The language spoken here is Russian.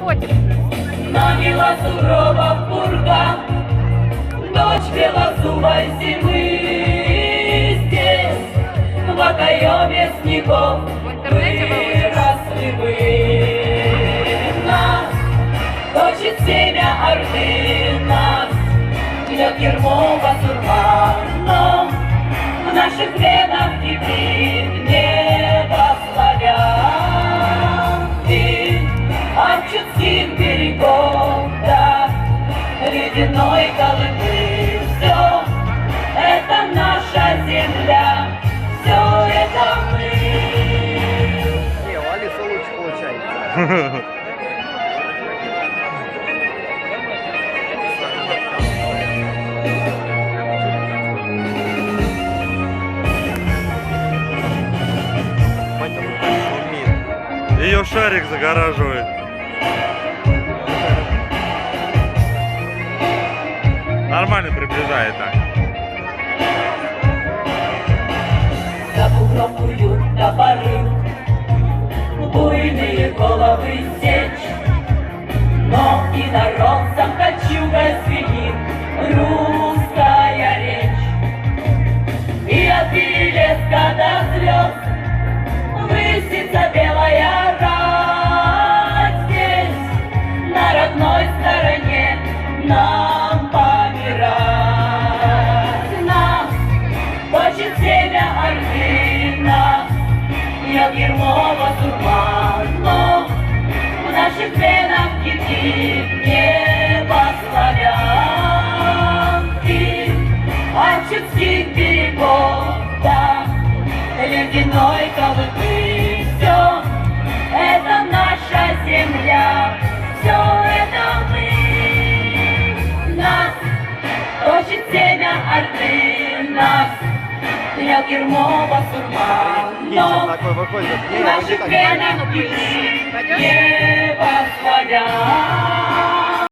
фотик. Намела сурова пурга, Дочь белозубой зимы. Здесь, в окоеме снегов Выросли вы Нас точит семя Орды. Нас бьет ермо басурма ледяной Колымы Все это наша земля, все это мы. Не, у Алисы лучше получается. Ее шарик загораживает. Нормально приближает так. За бугром топоры, буйные головы сечь. Но и народцам кольчуга звенит русская речь. И от Хочет семя Орды нас, Бьет ермо басурман, но В наших венах кипит небо славян. И от чудских берегов до ледяной Колымы Все это наша земля, все это мы. Нас точит семя Орды, нас Бьет ермо басурман, Кичер но Не, не наших венах кипит небо славян.